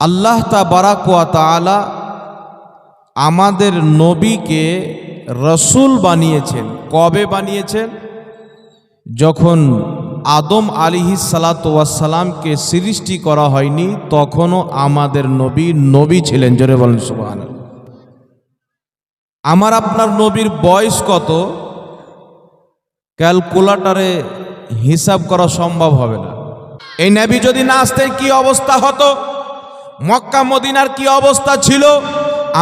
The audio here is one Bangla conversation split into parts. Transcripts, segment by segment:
আল্লাহ তা বারাকুয়া তালা আমাদের নবীকে রসুল বানিয়েছেন। কবে বানিয়েছেন? যখন আদম আলিহি সালাতামকে সৃষ্টি করা হয়নি, তখনও আমাদের নবী নবী ছিলেন, জোরে বলেন সুবাহ আমার আপনার নবীর বয়স কত? ক্যালকুলেটারে হিসাব করা সম্ভব হবে না। এই নবী যদি না আসতেন, কি অবস্থা হতো? মক্কা মদিনার কি অবস্থা ছিল?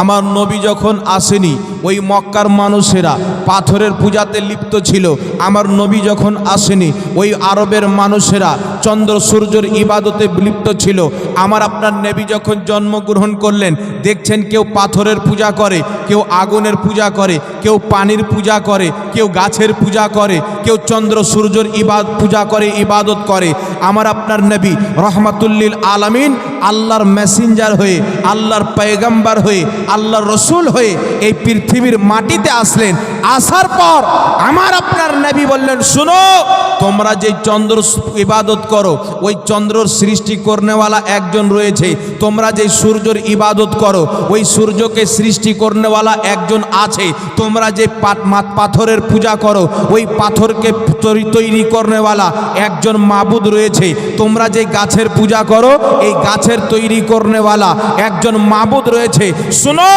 আমার নবী যখন আসেনি, ওই মক্কার মানুষেরা পাথরের পূজাতে লিপ্ত ছিল। আমার নবী যখন আসেনি, ওই আরবের মানুষেরা চন্দ্র সূর্যের ইবাদতে লিপ্ত ছিল। আমার আপনার নবী যখন জন্মগ্রহণ করলেন, দেখছেন কেউ পাথরের পূজা করে, কেউ আগুনের পূজা করে, কেউ পানির পূজা করে, কেউ গাছের পূজা করে, কেউ চন্দ্র সূর্যের ইবাদ, পূজা করে, ইবাদত করে। আমার আপনার নবী রহমাতুল্লিল আলামিন আল্লাহর মেসেঞ্জার হয়ে, আল্লাহর পয়গম্বর হয়ে, আল্লাহর রসুল হয়ে এই পৃথিবীর মাটিতে আসলেন। আসার পর আমার আপনার নবী বললেন, শুনো, তোমরা যে চন্দ্র ইবাদত করো, ওই চন্দ্রর সৃষ্টি করনেওয়ালা একজন রয়েছে। তোমরা যে সূর্যর ইবাদত করো, ওই সূর্যকে সৃষ্টি করনেওয়ালা একজন আছে। তোমরা যে পাথরের পূজা করো, ওই পাথরকে তৈরি- করনেওয়ালা একজন মাবুদ রয়েছে। তোমরা যে গাছের পূজা করো, এই গাছের তৈরি করনেওয়ালা একজন মাবুদ রয়েছে। শুনো,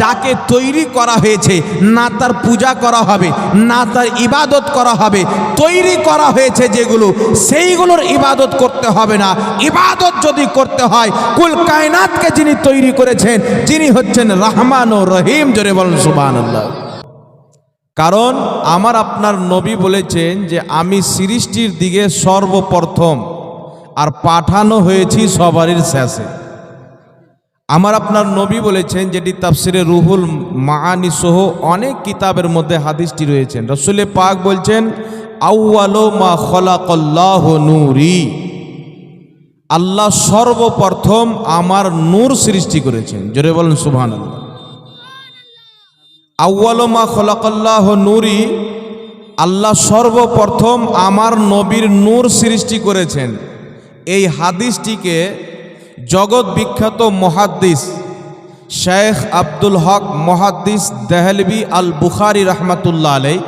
যাকে তৈরি করা হয়েছে, না তার পূজা করা হবে, না তার ইবাদত করা হবে, তৈরি করা হয়েছে যেগুলো, সেইগুলোর ইবাদত করতে হবে না। ইবাদত যদি করতে হয়, কুল কায়নাতকে যিনি তৈরি করেছেন, যিনি হচ্ছেন রহমান ও রহিম, জোরে বলেন সুবাহ কারণ, আমার আপনার নবী বলেছেন যে, আমি সৃষ্টির দিকে সর্বপ্রথম। আর পাঠানো হয়েছি সবারই শেষে। আমার আপনার নবী বলেছেন যেটি তাফসিরে রুহুল মাহানি সহ অনেক কিতাবের মধ্যে হাদিসটি রয়েছেন রসুলে পাক বলছেন, আউয়ালো মা খলাকল্লাহ নূরি। আল্লাহ সর্বপ্রথম আমার নূর সৃষ্টি করেছেন। জোরে বলেন সুবহান আল্লাহ আউ্বালো মা খলাকল্লাহ নূরি, আল্লাহ সর্বপ্রথম আমার নবীর নূর সৃষ্টি করেছেন। এই হাদিসটিকে জগৎ বিখ্যাত মহাদ্দিস শেখ আব্দুল হক মহাদ্দিস দেহলবি আল বুখারি রহমাতুল্লাহ আলাই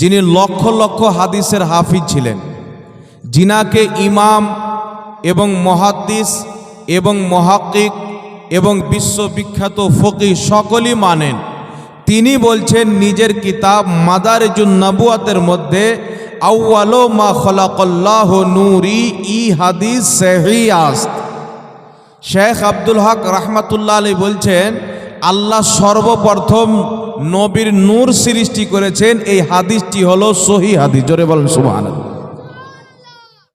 যিনি লক্ষ লক্ষ হাদিসের হাফিজ ছিলেন। জিনাকে ইমাম এবং মহাদ্দিস এবং মহাক্কিক এবং বিশ্ববিখ্যাত ফকি সকলই মানেন। তিনি বলছেন, নিজের কিতাব মাদারেজুন নবুয়াতের মধ্যে আউয়ালো মা খলাকল্লাহ নূরি, ই হাদিস সেহিয়াস্ত শেখ আব্দুল হক রহমাতুল্লাহ আলী বলছেন, আল্লাহ সর্বপ্রথম নবীর নূর সৃষ্টি করেছেন, এই হাদিসটি হলো সহি হাদিস। জোরে বলেন সুবহান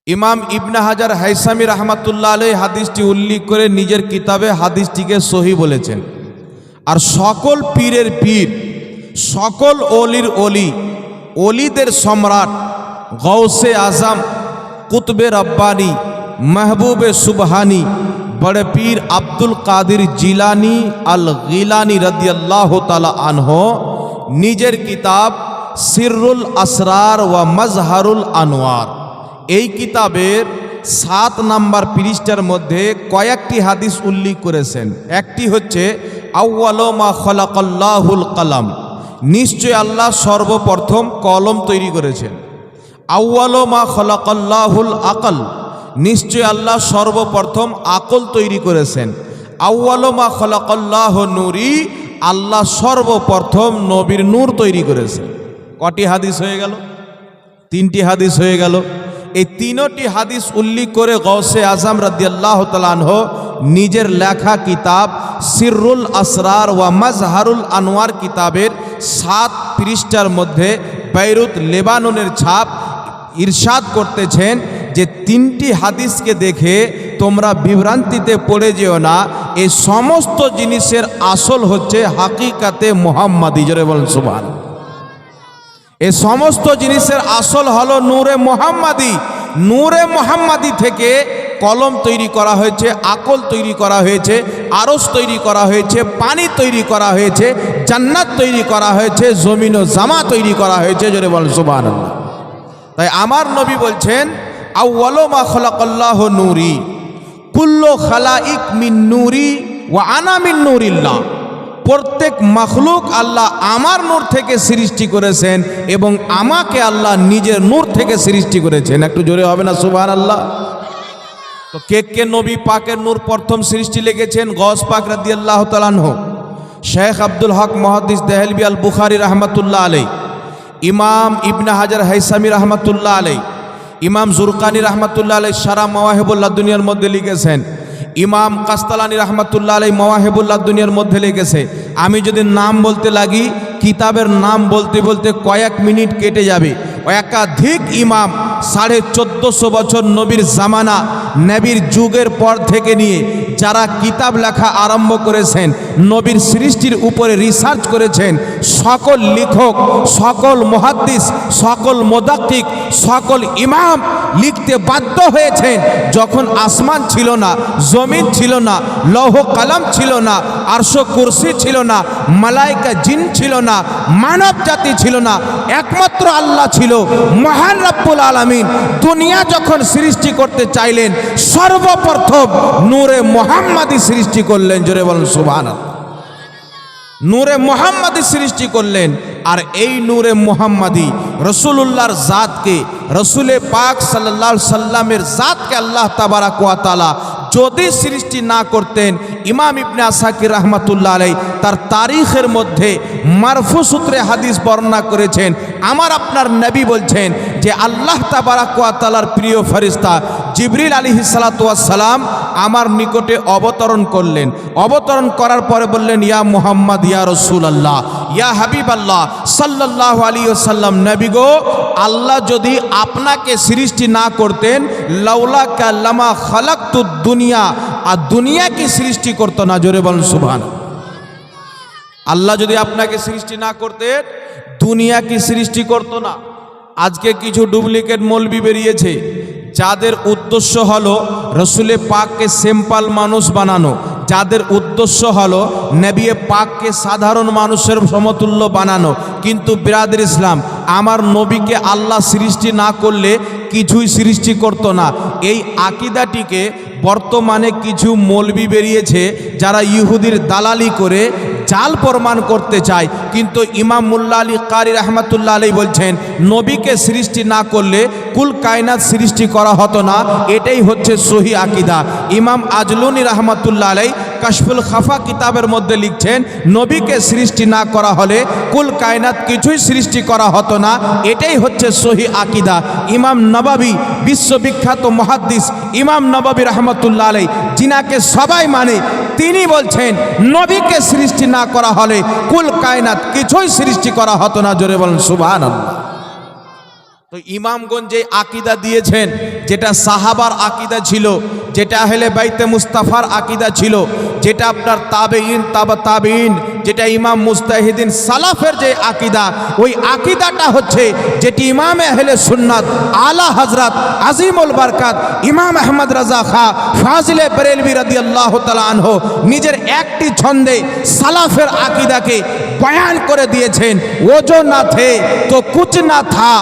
ইমাম ইবনে হাজার হাইসামি রহমাতুল্লাহ আলী হাদিসটি উল্লেখ করে নিজের কিতাবে হাদিসটিকে সহি বলেছেন। আর সকল পীরের পীর, সকল অলির অলি, অলিদের সম্রাট গৌসে আজম, কুতবে রব্বানি, মেহবুবে সুবহানি, বড় পীর আব্দুল কাদির জিলানি আল গিলানি রদিয়াল্লাহ তালা আনহ, নিজের কিতাব সিরুল আসরার ওয়া মজহারুল আনোয়ার এই কিতাবের সাত নাম্বার পৃষ্ঠার মধ্যে কয়েকটি হাদিস উল্লেখ করেছেন। একটি হচ্ছে আউ্বালমা খলাকল্লাহুল কালাম। নিশ্চয় আল্লাহ সর্বপ্রথম কলম তৈরি করেছেন। আউ্বালমা খলাকল্লাহুল আকল। নিশ্চয় আল্লাহ সর্বপ্রথম আকল তৈরি করেছেন। আউ্বালমা খলাকল্লাহ নুরি, আল্লাহ সর্বপ্রথম নবীর নূর তৈরি করেছেন। কটি হাদিস হয়ে গেল? তিনটি হাদিস হয়ে গেল। এই তিনটি হাদিস উল্লেখ করে গৌসে আজম রাদিয়াল্লাহ তালানহ নিজের লেখা কিতাব সিররুল আসরার ওয়া মাজহারুল আনোয়ার কিতাবের সাত পৃষ্ঠার মধ্যে বৈরুত লেবাননের ছাপ ইরশাদ করতেছেন যে তিনটি হাদিসকে দেখে তোমরা বিভ্রান্তিতে পড়ে যেও না। এই সমস্ত জিনিসের আসল হচ্ছে হাকিকাতে মোহাম্মদ। ইজরে বলেন সুবহান এ সমস্ত জিনিসের আসল হলো নূরে মোহাম্মাদি। নূরে মোহাম্মাদি থেকে কলম তৈরি করা হয়েছে, আকল তৈরি করা হয়েছে আরস তৈরি করা হয়েছে, পানি তৈরি করা হয়েছে, জান্নাত তৈরি করা হয়েছে, জমিন ও জামা তৈরি করা হয়েছে, জোরে বল সুবাহ তাই আমার নবী বলছেন আউ্বালো মা খলাকল্লাহ নূরি, কুল্লো খালাইক মিন নুরি ও আনা মিন নুরিল্লাহ। প্রত্যেক মখলুক আল্লাহ আমার নূর থেকে সৃষ্টি করেছেন এবং আমাকে আল্লাহ নিজের নূর থেকে সৃষ্টি করেছেন। একটু জোরে হবে না সুবহান আল্লাহ তো কে কে নবী পাকের নূর প্রথম সৃষ্টি লেগেছেন গস পাক রাদি আল্লাহ তালানহ শেখ আব্দুল হক মহাদিস দেহলবি আল বুখারি রহমতুল্লাহ আলাই ইমাম ইবনে হাজার হাইসামি রহমতুল্লাহ আলাই ইমাম জুরকানি রহমতুল্লাহ আলাই সারা মাওয়াহেবুল্লাহ দুনিয়ার মধ্যে লিখেছেন, ইমাম কাস্তালানি রহমতুল্লাহ আলাই মাওয়াহেবুল্লাহ দুনিয়ার মধ্যে লিখেছে, আমি যদি নাম বলতে লাগি, কিতাবের নাম বলতে বলতে কয়েক মিনিট কেটে যাবে একাধিক ইমাম সাড়ে চোদ্দশো বছর নবীর জামানা নবীর যুগের পর থেকে নিয়ে যারা কিতাব লেখা আরম্ভ করেছেন, নবীর সৃষ্টির উপরে রিসার্চ করেছেন, সকল লেখক, সকল মহাদ্দিস, সকল মোদাক্কিক, সকল ইমাম লিখতে বাধ্য হয়েছেন, যখন আসমান ছিল না, জমিন ছিল না, লৌহ কালাম ছিল না, আরশো কুরসি ছিল না, মালাইকা জিন ছিল না, মানব জাতি ছিল না, একমাত্র আল্লাহ ছিল মহান রব্বুল আলামিন। দুনিয়া যখন সৃষ্টি করতে চাইলেন, সর্বপ্রথম নূরে মোহাম্মদী সৃষ্টি করলেন, জোরে বলেন সুবহানাল্লাহ। নূরে মোহাম্মদী সৃষ্টি করলেন, আর এই নূরে মোহাম্মদী রসুলুল্লাহর জাতকে, রসুলে পাক সাল্লাহ সাল্লামের জাতকে আল্লাহ তাবারাক ওয়া তাআলা যদি সৃষ্টি না করতেন, ইমাম ইবনে আসাকির রহমাতুল্লাহ আলাই তার তারিখের মধ্যে মারফু সূত্রে হাদিস বর্ণনা করেছেন আমার আপনার নবী বলছেন যে আল্লাহ তাবারাক ওয়া তাআলার প্রিয় ফেরেশতা জিবরিল সালাতু সালাম আমার নিকটে অবতরণ করলেন। অবতরণ করার পরে বললেন, ইয়া মুহাম্মদ, ইয়া রসুল আল্লাহ ইয়া হাবিব আল্লাহ সাল্লাহ আলী সাল্লাম নবী গো, আল্লাহ যদি আপনাকে সৃষ্টি না করতেন, লাউলা কাল্লামা খালাক্তু দুনিয়া, আর দুনিয়াকে সৃষ্টি করতো না। জোরে বলেন সুবহান আল্লাহ যদি আপনাকে সৃষ্টি না করতেন, দুনিয়া কি সৃষ্টি করত না? আজকে কিছু ডুপ্লিকেট মলবি বেরিয়েছে, যাদের উদ্দেশ্য হলো রসুলে পাককে সিম্পল মানুষ বানানো। যাদের উদ্দেশ্য হলো নেবিয়ে পাককে সাধারণ মানুষের সমতুল্য বানানো। কিন্তু বিরাদের ইসলাম আমার নবীকে আল্লাহ সৃষ্টি না করলে কিছুই সৃষ্টি করতো না। এই আকিদাটিকে বর্তমানে কিছু মলবি বেরিয়েছে যারা ইহুদির দালালি করে জাল প্রমাণ করতে চায়। কিন্তু ইমাম মুল্লা আলী কারি রহমতুল্লাহ আলী বলছেন, নবীকে সৃষ্টি না করলে কুল কায়নাত সৃষ্টি করা হতো না। এটাই হচ্ছে সহি আকিদা। ইমাম আজলুনি রহমতুল্লাহ আলাই কাশফুল খাফা কিতাবের মধ্যে লিখছেন, নবীকে সৃষ্টি না করা হলে কুল কায়নাত কিছুই সৃষ্টি করা হতো না। এটাই হচ্ছে সহি আকিদা। ইমাম নবাবী, বিশ্ববিখ্যাত মহাদ্দিস ইমাম নবাবী রহমতুল্লাহ আলাই যিনাকে সবাই মানে তিনি বলছেন, নবীকে সৃষ্টি না করা হলে কুল কায়নাত কিছুই সৃষ্টি করা হতো না। জোরে বলেন সুবহান তো ইমামগঞ্জ আকিদা দিয়েছেন, যেটা সাহাবার আকিদা ছিল, যেটা হেলে বাইতে মুস্তাফার আকিদা ছিল, যেটা আপনার তাবেইন তাবা তাবেইন যেটা ইমাম মুস্তাহিদিন সালাফের যে আকিদা, ওই আকিদাটা হচ্ছে যেটি ইমাম আহলে সুন্নাত, আলা হজরত আজিমুল বারকাত, ইমাম আহমদ রাজা খা, ফাজিলে বরেলবি রাদি আল্লাহ আনহ নিজের একটি ছন্দে সালাফের আকিদাকে বয়ান করে দিয়েছেন, ওজো না থে তো কুচ না থা,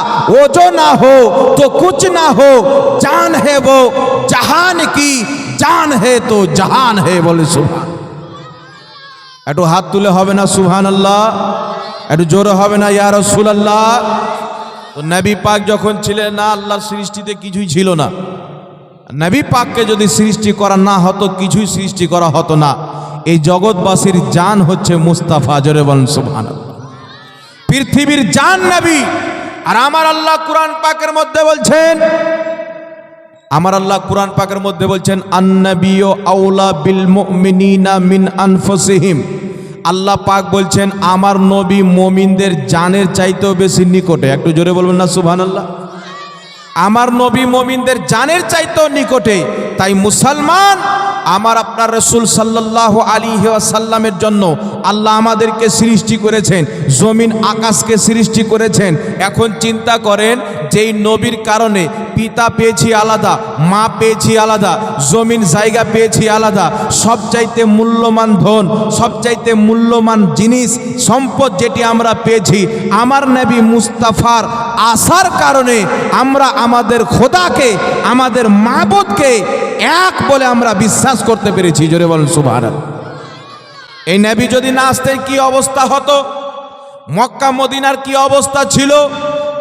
ওজো না হো তো কুচ না হো, জান হে वो জাহান কি, জান হে তো জাহান হে বলে সুবহান একটু হাত তুলে হবে না সুহান আল্লাহ একটু জোরে হবে না ইয়ার ইয়া রাসূলুল্লাহ। তো নবী পাক যখন ছিলেন না, আল্লাহর সৃষ্টিতে কিছুই ছিল না। নবী পাককে যদি সৃষ্টি করা না হতো, কিছুই সৃষ্টি করা হতো না। এই জগৎবাসীর জান হচ্ছে মুস্তাফা, জোরে বলেন, সুবহানাল্লাহ। পৃথিবীর জান নবী। আর আমার আল্লাহ কোরআন পাকের মধ্যে বলছেন আমার আল্লাহ কোরআন পাকের মধ্যে বলছেন আন্নাবিও আউলা বিল মুমিনিনা মিন আনফুসিহিম। আল্লাহ পাক বলছেন, আমার নবী মমিনদের জানের চাইতেও বেশি নিকটে। একটু জোরে বলবেন না, সুবহানাল্লাহ? আমার নবী মমিনদের জানের চাইতেও নিকটে। তাই মুসলমান, আমার আপনার রসুল সাল্লাহ আলী সাল্লামের জন্য আল্লাহ আমাদেরকে সৃষ্টি করেছেন, জমিন আকাশকে সৃষ্টি করেছেন। এখন চিন্তা করেন যেই নবীর কারণে পিতা পেয়েছি আলাদা, মা পেয়েছি আলাদা, জমিন জায়গা পেয়েছি আলাদা, সবচাইতে মূল্যবান ধন, সবচাইতে মূল্যবান জিনিস, সম্পদ যেটি আমরা পেয়েছি, আমার নবী মুস্তাফার আসার কারণে আমরা আমাদের খোদাকে, আমাদের মাবুদকে এক বলে আমরা বিশ্বাস করতে পেরেছি। জোরে বলেন সুভার এই নবী যদি না আসতেন কি অবস্থা হতো? মক্কা, মদিনার কি অবস্থা ছিল?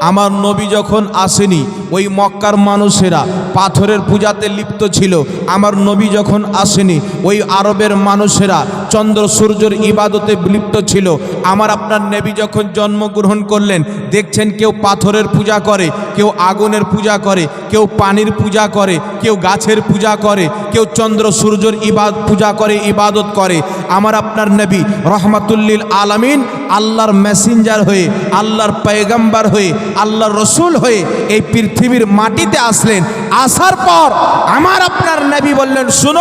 আমার নবী যখন আসেনি, ওই মক্কার মানুষেরা পাথরের পূজাতে লিপ্ত ছিল। আমার নবী যখন আসেনি, ওই আরবের মানুষেরা চন্দ্র সূর্যের ইবাদতে লিপ্ত ছিল। আমার আপনার নেবী যখন জন্মগ্রহণ করলেন, দেখছেন কেউ পাথরের পূজা করে, কেউ আগুনের পূজা করে, কেউ পানির পূজা করে, কেউ গাছের পূজা করে, কেউ চন্দ্র সূর্যের ইবাদ, পূজা করে, ইবাদত করে। আমার আপনার নেবী রহমাতুল্লিল আলামিন আল্লাহর মেসেঞ্জার হয়ে, আল্লাহর পয়গম্বর হয়ে আল্লাহর রসুল হয়ে এই পৃথিবীর মাটিতে আসলেন। আসার পর আমার আপনার নবী বললেন, শুনো,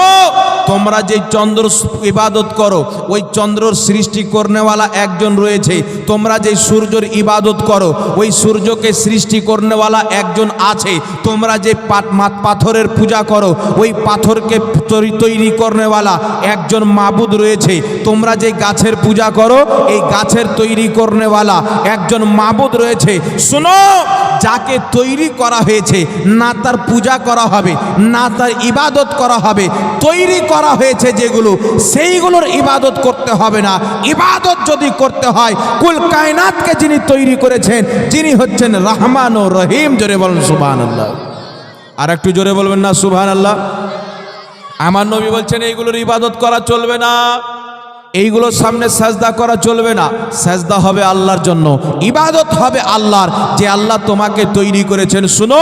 তোমরা যে চন্দ্র ইবাদত করো, ওই চন্দ্রর সৃষ্টি করনেওয়ালা একজন রয়েছে। তোমরা যে সূর্যর ইবাদত করো, ওই সূর্যকে সৃষ্টি করনেওয়ালা একজন আছে। তোমরা যে পাথরের পূজা করো, ওই পাথরকে তৈরি- করনেওয়ালা একজন মাবুদ রয়েছে। তোমরা যে গাছের পূজা করো, এই গাছের তৈরি করনেওয়ালা একজন মাবুদ রয়েছে। যাকে তৈরি করা হয়েছে, না তার পূজা করা হবে, না তার ইবাদত করা হবে, তৈরি করা হয়েছে যেগুলো, সেইগুলোর ইবাদত করতে হবে না। ইবাদত যদি করতে হয়, কুল কায়নাতকে যিনি তৈরি করেছেন, যিনি হচ্ছেন রহমান ও রহিম, জোরে বলেন সুবহান আল্লাহ আর একটু জোরে বলবেন না সুবহান আল্লাহ আমার নবী বলছেন, এইগুলোর ইবাদত করা চলবে না। এইগুলোর সামনে সাজদা করা চলবে না। সাজদা হবে আল্লাহর জন্য। ইবাদত হবে আল্লাহর। যে আল্লাহ তোমাকে তৈরি করেছেন, শুনো,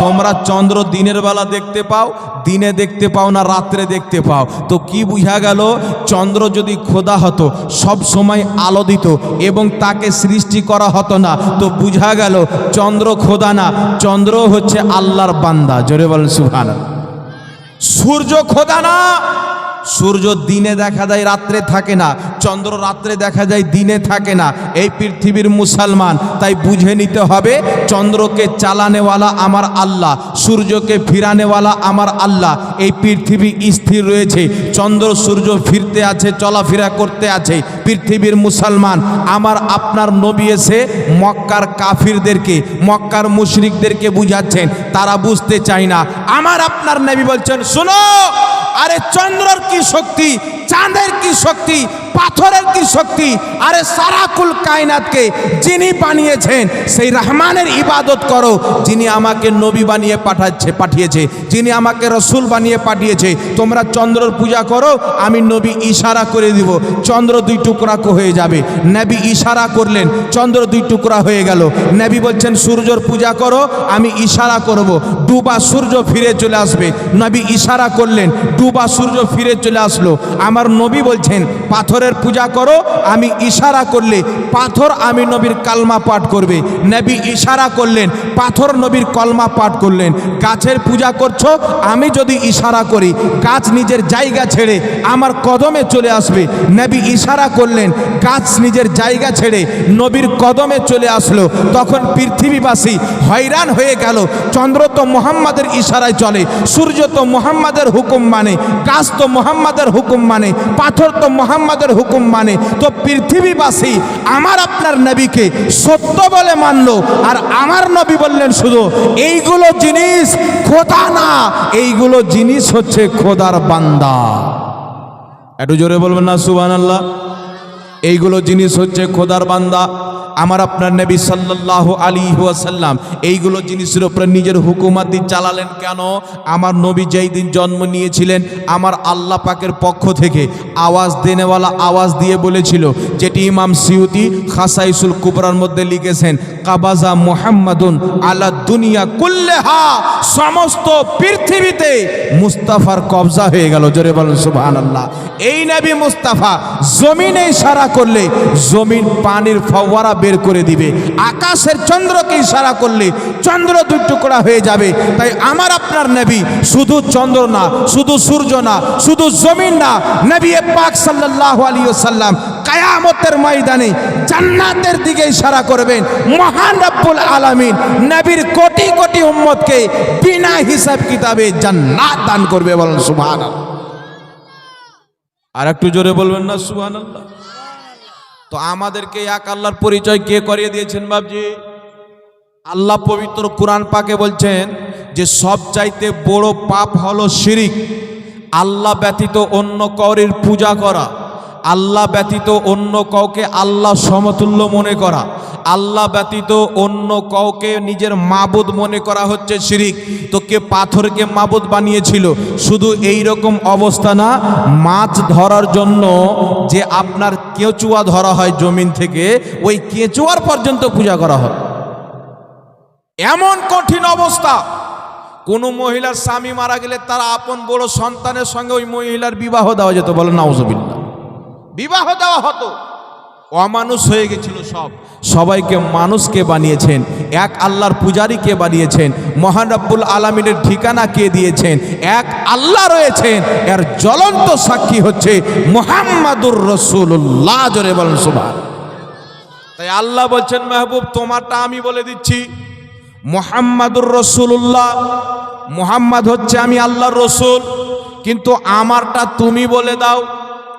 তোমরা চন্দ্র দিনের বেলা দেখতে পাও, দিনে দেখতে পাও না, রাত্রে দেখতে পাও। তো কি বুঝা গেল? চন্দ্র যদি খোদা হতো, সব সময় আলো দিত এবং তাকে সৃষ্টি করা হতো না। তো বুঝা গেল, চন্দ্র খোদা না, চন্দ্র হচ্ছে আল্লাহর বান্দা। জোরে বলেন সুভান সূর্য খোদা না সূর্য দিনে দেখা যায়, রাত্রে থাকে না। চন্দ্র রাত্রে দেখা যায়, দিনে থাকে না। এই পৃথিবীর মুসলমান, তাই বুঝে নিতে হবে, চন্দ্রকে চালানেওয়ালা আমার আল্লাহ, সূর্যকে ফিরানেওয়ালা আমার আল্লাহ, এই পৃথিবী স্থির রয়েছে। চন্দ্র, সূর্য ফিরতে আছে, চলাফেরা করতে আছে। পৃথিবীর মুসলমান, আমার আপনার নবী এসে মক্কার কাফিরদেরকে, মক্কার মুশরিকদেরকে বুঝাচ্ছেন। তারা বুঝতে চায় না। আমার আপনার নবী বলছেন, শোনো আরে চন্দ্রর কি শক্তি? চাঁদের কি শক্তি? পাথরের কি শক্তি? আরে সারাকুল কায়নাতকে যিনি বানিয়েছেন, সেই রহমানের ইবাদত করো, যিনি আমাকে নবী বানিয়ে পাঠাচ্ছে, পাঠিয়েছে, যিনি আমাকে রসুল বানিয়ে পাঠিয়েছে, তোমরা চন্দ্রর পূজা করো, আমি নবী ইশারা করে দিব, চন্দ্র দুই টুকরা হয়ে যাবে। নবী ইশারা করলেন, চন্দ্র দুই টুকরা হয়ে গেল। নবী বলছেন, সূর্যর পূজা করো, আমি ইশারা করব। ডুবা সূর্য ফিরে চলে আসবে। নবী ইশারা করলেন, ডুবা সূর্য ফিরে চলে আসলো। আমার নবী বলছেন পাথরের পূজা করো, আমি ইশারা করলে পাথর আমি নবীর কালমা পাঠ করবে। নবী ইশারা করলেন, পাথর নবীর কলমা পাঠ করলেন। গাছের পূজা করছ, আমি যদি ইশারা করি, গাছ নিজের জায়গা ছেড়ে আমার কদমে চলে আসবে। নবী ইশারা করলেন, গাছ নিজের জায়গা ছেড়ে নবীর কদমে চলে আসলো। তখন পৃথিবীবাসী হয়রান হয়ে গেল। চন্দ্র তো মোহাম্মদের ইশারায় চলে, সূর্য তো মোহাম্মদের হুকুম মানে গাছ তো মোহাম্মদের হুকুম মানে পাথর তো মোহাম্মদের হুকুম মানে তো পৃথিবীবাসী আমার আপনার নবীকে সত্য বলে মানলো, আর আমার নবী বললেন, শুধু এইগুলো জিনিস খোদা না, এইগুলো জিনিস হচ্ছে খোদার বান্দা। একটু জোরে বলবেন না সুবান আল্লাহ এইগুলো জিনিস হচ্ছে খোদার বান্দা। আমার আপনার নবী সাল্লাহ আলী ওয়াসাল্লাম এইগুলো জিনিসের উপরে নিজের হুকুমাতি চালালেন কেন? আমার নবী যেই দিন জন্ম নিয়েছিলেন, আমার আল্লাহ পাকের পক্ষ থেকে আওয়াজ দেনেওয়ালা আওয়াজ দিয়ে বলেছিল, যেটি ইমাম সিউতি খাসাইসুল কুবরার মধ্যে লিখেছেন, কাবাজা মোহাম্মদুন আলা দুনিয়া কুল্লেহা সমস্ত পৃথিবীতে মুস্তাফার কবজা হয়ে গেল। জোরে বলেন সুবহান আল্লাহ এই নবী মুস্তাফা জমিনে ইশারা করলে, জমিন পানির ফওয়ারা বের করে দিবে। আকাশের চন্দ্রকে ইশারা করলে চন্দ্র দুই টুকরা হয়ে যাবে। তাই আমার আপনার নবী শুধু চন্দ্র না, শুধু সূর্য না, শুধু জমিন না, নবী পাক সাল্লাল্লাহু আলাইহি ওয়াসাল্লাম কায়ামতের ময়দানে জান্নাতের দিকে ইশারা করবেন। মহান রব্বুল আলামিন নবীর কোটি কোটি উম্মতকে বিনা হিসাব কিতাবে জান্নাত দান করবে বলেন সুবহানাল্লাহ। আর একটু জোরে বলবেন না সুবহানাল্লাহ। তো আমাদেরকে এক আল্লাহর পরিচয় কে করিয়ে দিয়েছেন বাবজি আল্লাহ পবিত্র কোরআন পাকে বলছেন যে সব চাইতে বড় পাপ হলো শিরিক। আল্লাহ ব্যতীত অন্য কৌরের পূজা করা। আল্লাহ ব্যতীত অন্য কাউকে আল্লাহ সমতুল্য মনে করা। আল্লাহ ব্যতীত অন্য কাউকে নিজের মাবুদ মনে করা হচ্ছে শিরিক। তো কে পাথরকে মাবুদ বানিয়েছিল? শুধু এই রকম অবস্থা না, মাছ ধরার জন্য যে আপনার কেঁচুয়া ধরা হয় জমিন থেকে, ওই কেঁচুয়ার পর্যন্ত পূজা করা হয়। এমন কঠিন অবস্থা। কোন মহিলার স্বামী মারা গেলে তার আপন বড় সন্তানের সঙ্গে ওই মহিলার বিবাহ দেওয়া যেত বলে নাউজবিল্লা বিবাহ দেওয়া হতো। অমানুষ হয়ে গেছিল সব। সবাইকে মানুষকে বানিয়েছেন? এক আল্লাহর পূজারীকে বানিয়েছেন? মহান রব্বুল আলমিনের ঠিকানা কে দিয়েছেন? এক আল্লাহ রয়েছেন। এর জ্বলন্ত সাক্ষী হচ্ছে মোহাম্মদুর রসুল্লাহ জোরে বলেন সুভান তাই আল্লাহ বলছেন, মেহবুব, তোমারটা আমি বলে দিচ্ছি। মোহাম্মদুর রসুল্লাহ মোহাম্মদ হচ্ছে আমি আল্লাহর রসুল। কিন্তু আমারটা তুমি বলে দাও।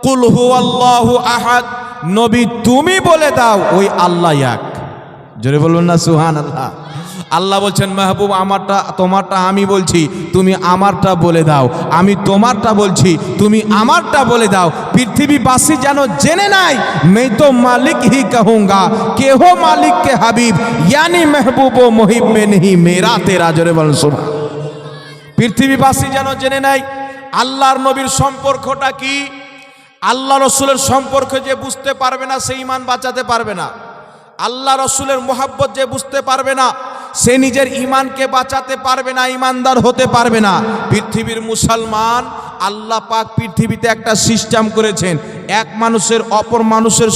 কুল হু আল্লাহ আহাদ। নবী তুমি বলে দাও, ওই আল্লাহ এক। জোরে বলবেন না সুহান আল্লাহ আল্লাহ বলছেন, মাহবুব, আমারটা, তোমারটা আমি বলছি, তুমি আমারটা বলে দাও। আমি তোমারটা বলছি, তুমি আমারটা বলে দাও। পৃথিবীবাসী যেন জেনে নাই মেই তো মালিক হি কাহুঙ্গা, কেহ মালিককে হাবিব, ইয়ানি মেহবুব ও মহিব মে মেরা তেরা। জোরে বলেন সুহান পৃথিবীবাসী যেন জেনে নাই, আল্লাহর নবীর সম্পর্কটা কি? আল্লাহ রসুলের সম্পর্কে যে বুঝতে পারবে না, সে ইমান বাঁচাতে পারবে না। আল্লাহ রসুলের মোহাব্বত যে বুঝতে পারবে না, সে নিজের ইমানকে বাঁচাতে পারবে না, ইমানদার হতে পারবে না। পৃথিবীর মুসলমান আল্লাহ পাক পৃথিবীতে একটা সিস্টেম করেছেন। এক মানুষের অপর মানুষের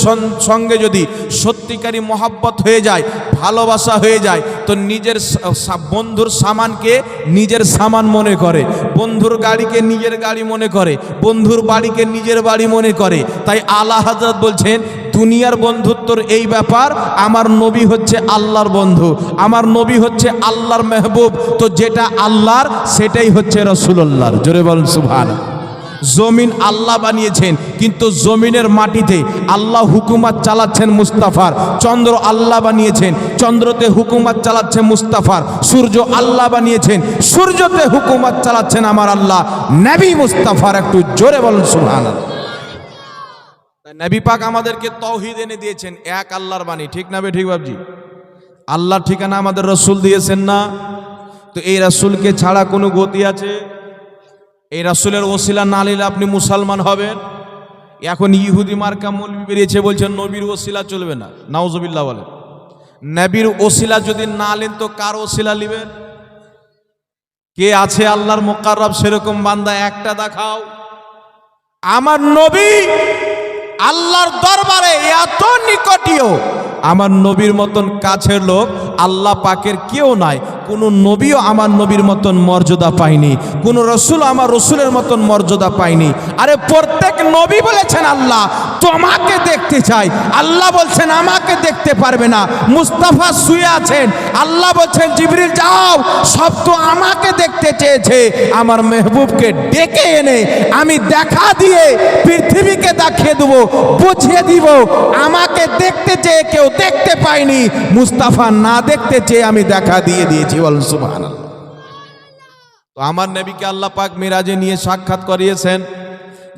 সঙ্গে যদি সত্যিকারী মহাব্বত হয়ে যায়, ভালোবাসা হয়ে যায়, তো নিজের বন্ধুর সামানকে নিজের সামান মনে করে। বন্ধুর গাড়িকে নিজের গাড়ি মনে করে। বন্ধুর বাড়িকে নিজের বাড়ি মনে করে। তাই আল্লাহ হাজরত বলছেন দুনিয়ার বন্ধুত্বর এই ব্যাপার, আমার নবী হচ্ছে আল্লাহর বন্ধু, আমার নবী হচ্ছে আল্লাহর মেহবুব, তো যেটা আল্লাহর, সেটাই হচ্ছে রসুল্লাহর জোরে বলেন সুভান জমিন আল্লাহ বানিয়েছেন, কিন্তু জমিনের মাটিতে আল্লাহ হুকুমাত চালাচ্ছেন মুস্তাফার। চন্দ্র আল্লাহ বানিয়েছেন, চন্দ্রতে হুকুমাত চালাচ্ছেন মুস্তাফার। সূর্য আল্লাহ বানিয়েছেন, সূর্যতে হুকুমাত চালাচ্ছেন আমার আল্লাহ। নবী মুস্তাফার, একটু জোরে বলেন সুবহান নবী পাক আমাদেরকে তৌহিদ এনে দিয়েছেন, এক আল্লাহর বাণী। ঠিক না ঠিক বাবজি আল্লাহর ঠিকানা আমাদের রসুল দিয়েছেন না। তো এই রসুলকে ছাড়া কোনো গতি আছে? এই রাসুলের ওসিলা না নিলে আপনি মুসলমান হবেন? এখন ইহুদি মার্কা মৌলবি বেরিয়েছে বলছেন নবীর ওসিলা চলবে না। নাউজবিল্লাহ বলেন। নবীর ওসিলা যদি না নেন, তো কার ওসিলা নেবেন? কে আছে আল্লাহর মোকাররব? সেরকম বান্দা একটা দেখাও। আমার নবী আল্লাহর দরবারে এত নিকটীয়। আমার নবীর মতন কাছের লোক আল্লাহ পাকের কেউ নাই। কোনো নবীও আমার নবীর মতন মর্যাদা পায়নি। কোনো রসুল আমার রসুলের মতন মর্যাদা পায়নি। আরে প্রত্যেক নবী বলেছেন, আল্লাহ, তোমাকে দেখতে চাই। আল্লাহ বলছেন, আমাকে দেখতে পারবে না। মুস্তাফা শুয়ে আছেন। আল্লাহ বলছেন, জিবরিল, যাও। সব তো আমাকে দেখতে চেয়েছে। আমার মেহবুবকে ডেকে এনে আমি দেখা দিয়ে পৃথিবীকে দেখিয়ে দেবো, বুঝিয়ে দিব। আমাকে দেখতে চেয়ে কেউ দেখতে পায়নি। মুস্তাফা না দেখতে চেয়ে আমি দেখা দিয়ে দিয়েছি। সুবহান তো আমার নবীকে আল্লাহ পাক মিরাজে নিয়ে সাক্ষাৎ করিয়েছেন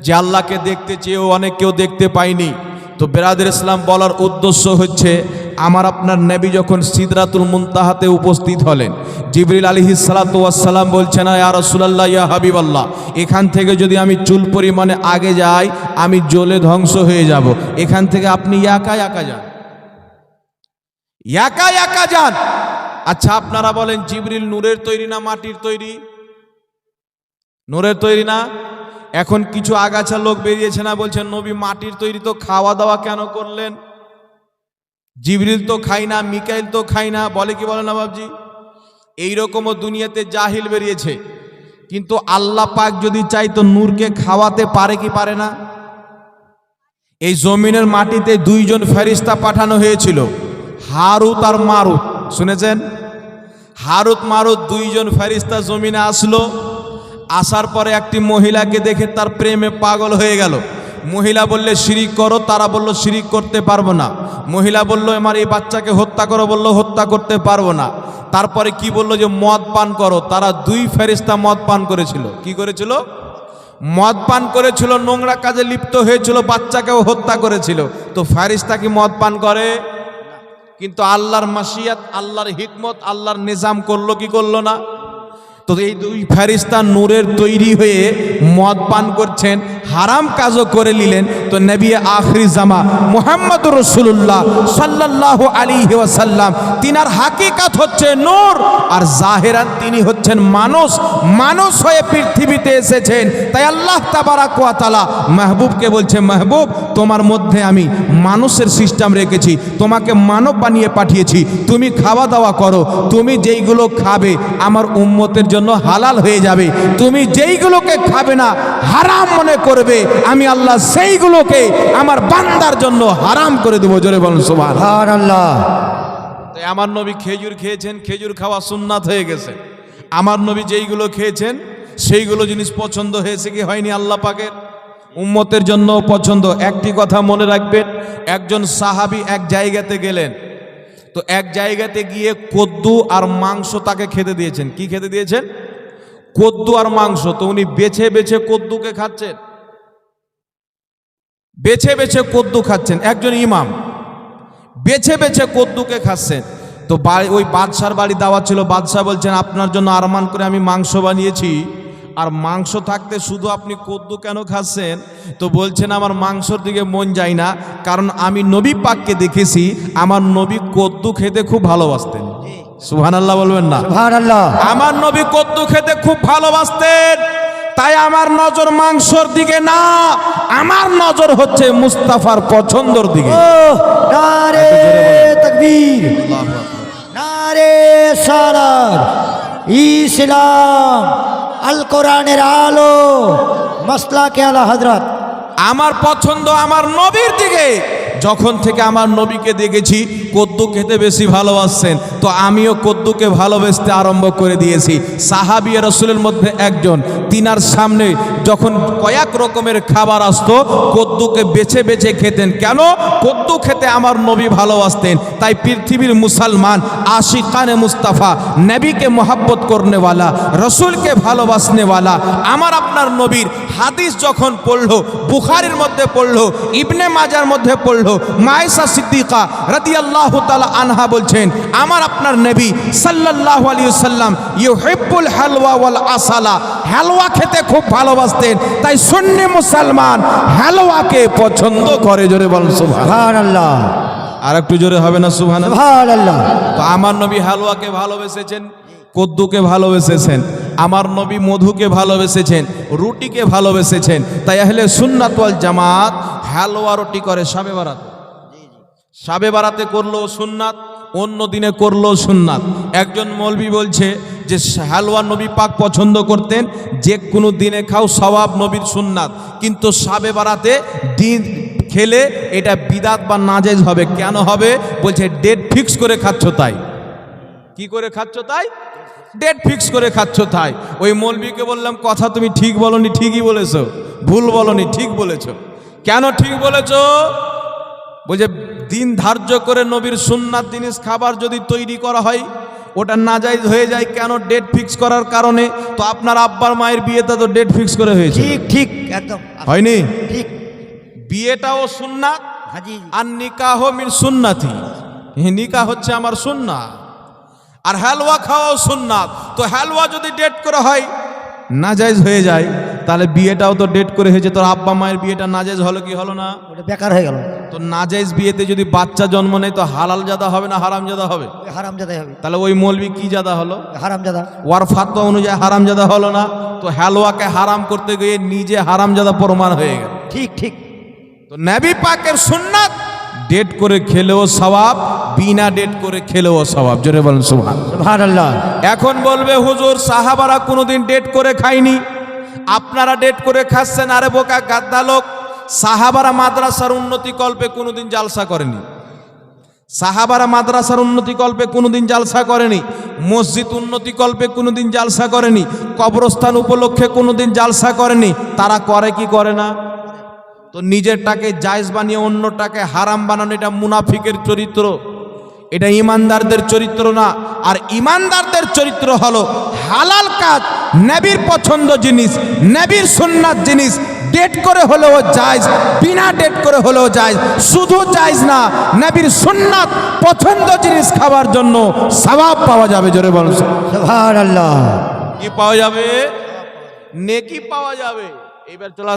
যে আল্লাহকে দেখতে চেয়েও অনেক কেউ দেখতে পায়নি। তো বেরাদের ইসলাম বলার উদ্দেশ্য হচ্ছে আমার আপনার নবী যখন সিদরাতুল মুনতাহাতে উপস্থিত হলেন জিবরিল আলী সালাতাম বলছেন ইয়া রসুলাল্লাহ ইয়া হাবিব আল্লাহ এখান থেকে যদি আমি চুল পরিমাণে আগে যাই আমি জ্বলে ধ্বংস হয়ে যাব। এখান থেকে আপনি একা একা যান। একা একা যান। আচ্ছা আপনারা বলেন, জিবরিল নূরের তৈরি না মাটির তৈরি? নূরের তৈরি না? এখন কিছু আগাছা লোক বেরিয়েছে না বলছেন নবী, মাটির তৈরি তো খাওয়া দাওয়া কেন করলেন? জিবরিল তো খাই না, মিকাইল তো খাই না, বলে কি বলে না বাবজি এইরকমও দুনিয়াতে জাহিল বেরিয়েছে। কিন্তু আল্লাহ পাক যদি চাই তো নূরকে খাওয়াতে পারে কি পারে না? এই জমিনের মাটিতে দুইজন ফেরিস্তা পাঠানো হয়েছিল, হারুত আর মারুত। শুনেছেন? হারুত মারুত দুইজন ফেরিস্তা জমিনে আসলো। আসার পরে একটি মহিলাকে দেখে তার প্রেমে পাগল হয়ে গেল। মহিলা বললে, শিরিক করো। তারা বলল, শিরিক করতে পারব না। মহিলা বলল আমার এই বাচ্চাকে হত্যা করো। বলল, হত্যা করতে পারব না। তারপরে কি বলল যে, মদ পান করো। তারা দুই ফেরিস্তা মদ পান করেছিল। কি করেছিল? মদ পান করেছিল, নোংরা কাজে লিপ্ত হয়েছিল, বাচ্চাকেও হত্যা করেছিল। তো ফারিস্তা কি মদ পান করে? কিন্তু আল্লাহর মাসিয়াত আল্লাহর হিকমত আল্লাহর নিজাম করল কি করল না? তো এই দুই ফেরিস্তা নূরের তৈরি হয়ে মদ পান করছেন, হারাম কাজও করে নিলেন। তো নবী আখরি জামা মোহাম্মদ রসুল্লাহ সাল্লাহ আলী ওয়াসাল্লাম, তিনার হাকিকাত হচ্ছে নূর। আর জাহেরান তিনি হচ্ছেন মানুষ মানুষ হয়ে পৃথিবীতে এসেছেন। তাই আল্লাহ তাবারাক ওয়া তাআলা মাহবুবকে বলছে, মাহবুব, তোমার মধ্যে আমি মানুষের সিস্টেম রেখেছি, তোমাকে মানব বানিয়ে পাঠিয়েছি। তুমি খাওয়া দাওয়া করো, তুমি যেইগুলো খাবে, আমার উম্মতের জন্য হালাল হয়ে যাবে। তুমি যেইগুলোকে খাবে না, হারাম মনে করবে। আমি আল্লাহ সেইগুলোকে আমার বান্দার জন্য হারাম করে দেবো। জোরে বলুন সুবহান আল্লাহ তাই আমার নবী খেজুর খেয়েছেন, খেজুর খাওয়া সুন্নাত হয়ে গেছে। আমার নবী যেইগুলো খেয়েছেন, সেইগুলো জিনিস পছন্দ হয়েছে কি হয়নি আল্লাহ পাকের? উম্মতের জন্য পছন্দ। একটি কথা মনে রাখবেন, একজন সাহাবী এক জায়গাতে গেলেন। তো এক জায়গাতে গিয়ে কদ্দু আর মাংস তাকে খেতে দিয়েছেন। কি খেতে দিয়েছেন? কদ্দু আর মাংস। তো উনি বেছে বেছে কদ্দুকে খাচ্ছেন। বেছে বেছে কদ্দু খাচ্ছেন। একজন ইমাম। বেছে বেছে কদ্দুকে খাচ্ছেন। তো ওই বাদশার বাড়ি দেওয়া ছিল। বাদশাহ বলছেন, আপনার জন্য আরমান করে আমি মাংস বানিয়েছি। আর মাংস থাকতে শুধু আপনি কদ্দু কেন খাচ্ছেন? তো বলছেন আমার মাংসর দিকে মন যায় না কারণ আমি নবী পাককে দেখেছি আমার নবী কদ্দু খেতে খুব ভালোবাসতেন। সুবহানাল্লাহ বলবেন না। আল্লাহ আমার নবী কদ্দু খেতে খুব ভালোবাসতেন তাই আমার নজর মাংসর দিকে না আমার নজর হচ্ছে মুস্তাফার পছন্দর দিকে। ও নারে তাকবীর। নারে সালার ইসলাম আল কোরআনের আলো। মাসলা কে আলা হজরত আমার পছন্দ আমার নবীর দিকে। যখন থেকে আমার নবীকে দেখেছি কদ্দু খেতে বেশি ভালোবাসছেন, তো আমিও কদ্দুকে ভালোবাসতে আরম্ভ করে দিয়েছি। সাহাবিয়া রসুলের মধ্যে একজন, তিনার সামনে যখন কয়েক রকমের খাবার আসতো কদ্দুকে বেছে বেছে খেতেন। কেন? কদ্দু খেতে আমার নবী ভালোবাসতেন, তাই পৃথিবীর মুসলমান আশিকানে মুস্তাফা, নবীকে মোহাব্বত করনেওয়ালা, রসুলকে ভালোবাসনেওয়ালা, আমার আপনার নবীর হাদিস যখন পড়ল বুখারির মধ্যে পড়ল ইবনে মাজার মধ্যে পড়ল মায়েশা সিদ্দিকা রাদি আল্লাহ তালা আনহা বলছেন আমার আপনার নবী সাল্লাহ আলী সাল্লাম ইউ হেব্বুল হালওয়া ওয়াল আসালা হালওয়া খেতে খুব ভালোবাসতেন তাই সুন্নি মুসলমান হালওয়াকে পছন্দ করে। জোরে বলেন সুবহান সুবহান আল্লাহ আর একটু জোরে হবে না তো আমার নবী হালুয়াকে ভালোবেসেছেন কদ্দুকে ভালোবেসেছেন। আমার নবী মধুকে ভালোবেসেছেন, রুটিকে ভালোবেসেছেন, তাই আহলে সুন্নাত ওয়াল জামাত হালুয়া রুটি করে সাবে বারাত। সাবে বারাতে করল সুন্নাত, অন্য দিনে করল সুন্নাত। একজন মৌলবি বলছে যে, হালুয়া নবী পাক পছন্দ করতেন, যে কোনো দিনে খাও সওয়াব নবীর সুন্নাত। কিন্তু সাবে বারাতে দিন খেলে এটা বিদাত বা নাজেজ হবে। কেন হবে? বলছে, ডেট ফিক্স করে খাচ্ছ তাই। কি করে খাচ্ছ তাই? ডেট ফিক্স করে খাচ্ছ তাই। ওই মৌলবীকে বললাম কথা তুমি ঠিক বলনি ঠিকই বলেছ। ভুল বলনি ঠিক বলেছ। কেন ঠিক বলেছ? বলছে দিন ধার্য করে নবীর সুন্নাত জিনিস খাবার যদি তৈরি করা হয় ওটা নাজাইজ হয়ে যায় কেন ডেট ফিক্স করার কারণে? তো আপনার আব্বার মায়ের বিয়েটা তো ডেট ফিক্স করে হয়েছে। ঠিক ঠিক একদম। হয়নি? ঠিক। বিয়েটাও সুন্নাত আর নিকাহ মিন সুন্নাতি। এই নিকাহ হচ্ছে আমার সুন্না আর হালুয়া খাওয়াও সুন্নাত। তো হালুয়া যদি ডেট করা হয় নাজাইজ হয়ে যায় তাহলে বিয়েটাও তো ডেট করে হয়েছে। তোর আব্বা মায়ের বিয়েটা নাজাইজ হলো কি হলো না? ওটা বেকার হয়ে গেল। তো নাজাইজ বিয়েতে যদি বাচ্চা জন্ম নেয় তো হালাল জাদা হবে না হারাম জাদা হবে? হারাম জাদাই হবে। তাহলে ওই মৌলবি কি জাদা হলো? হারাম জাদা। ওয়ার ফাতোয়া অনুযায়ী হারাম জাদা হলো না। তো হালুয়াকে হারাম করতে গিয়ে নিজে হারাম জাদা প্রমাণ হয়ে গেল। ঠিক ঠিক। তো নবী পাকের সুন্নাত ডেট করে খেলেও সওয়াব বিনা ডেট করে খেলেও সওয়াব। জোরে বলেন সুবহান। এখন বলবে হুজুর সাহাবারা কোনোদিন ডেট করে খায়নি। আপনারা ডেট করে খাচ্ছেন আরে বোকা গাদ্দা লোক। সাহাবারা মাদ্রাসার উন্নতি কল্পে কোনোদিন জালসা করেনি। সাহাবারা মাদ্রাসার উন্নতি কল্পে কোনোদিন জালসা করেনি। মসজিদ উন্নতি কল্পে কোনোদিন জালসা করেনি। কবরস্থান উপলক্ষে কোনোদিন জালসা করেনি। তারা করে কি করে না? তো নিজেরটাকে জায়জ বানিয়ে অন্যটাকে হারাম বানানো এটা মুনাফিকের চরিত্র। এটা ইমানদারদের চরিত্র না। আর ইমানদারদের চরিত্র হলো হালাল কাজ নেবির পছন্দ জিনিস নেবির সুন্নাত জিনিস। ডেট করে হলেও জায়জ বিনা ডেট করে হলেও জায়জ। শুধু জায়জ না নেবির সুন্নাত পছন্দ জিনিস খাবার জন্য সবাব পাওয়া যাবে জোরে বলুন কি পাওয়া যাবে? নেকি পাওয়া যাবে। এবার চলা